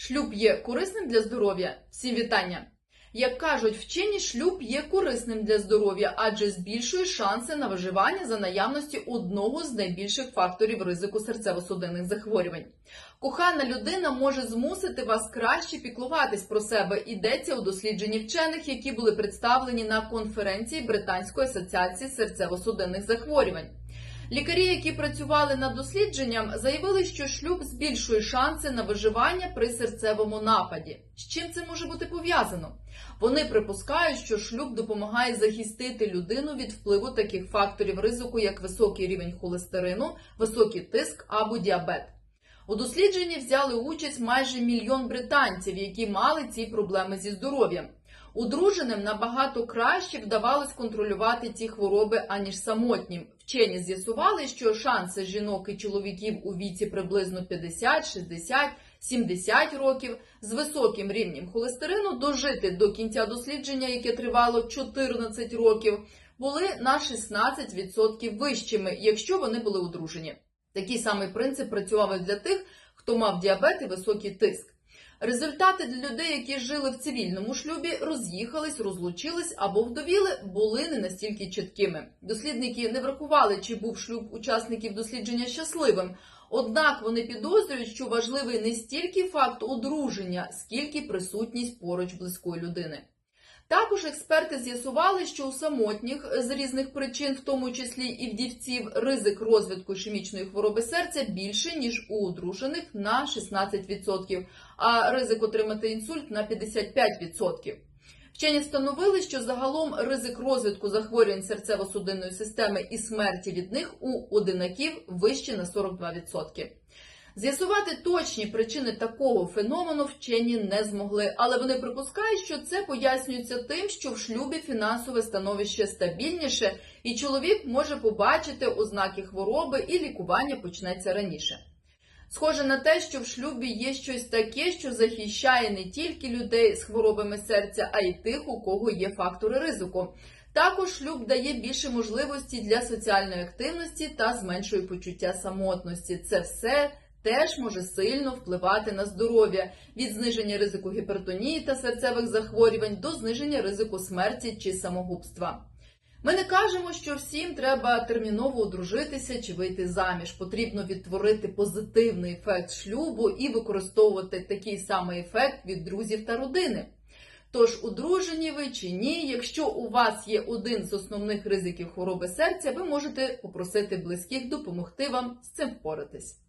Шлюб є корисним для здоров'я. Всім вітання! Як кажуть вчені, шлюб є корисним для здоров'я, адже збільшує шанси на виживання за наявності одного з найбільших факторів ризику серцево-судинних захворювань. Кохана людина може змусити вас краще піклуватись про себе. Йдеться у дослідженні вчених, які були представлені на конференції Британської асоціації серцево-судинних захворювань. Лікарі, які працювали над дослідженням, заявили, що шлюб збільшує шанси на виживання при серцевому нападі. З чим це може бути пов'язано? Вони припускають, що шлюб допомагає захистити людину від впливу таких факторів ризику, як високий рівень холестерину, високий тиск або діабет. У дослідженні взяли участь майже мільйон британців, які мали ці проблеми зі здоров'ям. Одруженим набагато краще вдавалось контролювати ці хвороби, аніж самотнім. Вчені з'ясували, що шанси жінок і чоловіків у віці приблизно 50, 60, 70 років з високим рівнем холестерину дожити до кінця дослідження, яке тривало 14 років, були на 16% вищими, якщо вони були одружені. Такий самий принцип працював і для тих, хто мав діабет і високий тиск. Результати для людей, які жили в цивільному шлюбі, роз'їхались, розлучились або вдовіли, були не настільки чіткими. Дослідники не врахували, чи був шлюб учасників дослідження щасливим. Однак вони підозрюють, що важливий не стільки факт одруження, скільки присутність поруч близької людини. Також експерти з'ясували, що у самотніх з різних причин, в тому числі і в дівців, ризик розвитку ішемічної хвороби серця більший, ніж у одружених на 16%, а ризик отримати інсульт на 55%. Вчені встановили, що загалом ризик розвитку захворювань серцево-судинної системи і смерті від них у одинаків вищий на 42%. З'ясувати точні причини такого феномену вчені не змогли, але вони припускають, що це пояснюється тим, що в шлюбі фінансове становище стабільніше, і чоловік може побачити ознаки хвороби, і лікування почнеться раніше. Схоже на те, що в шлюбі є щось таке, що захищає не тільки людей з хворобами серця, а й тих, у кого є фактори ризику. Також шлюб дає більше можливості для соціальної активності та зменшує почуття самотності. Це все теж може сильно впливати на здоров'я від зниження ризику гіпертонії та серцевих захворювань до зниження ризику смерті чи самогубства. Ми не кажемо, що всім треба терміново одружитися чи вийти заміж. Потрібно відтворити позитивний ефект шлюбу і використовувати такий самий ефект від друзів та родини. Тож, одружені ви чи ні, якщо у вас є один з основних ризиків хвороби серця, ви можете попросити близьких допомогти вам з цим впоратись.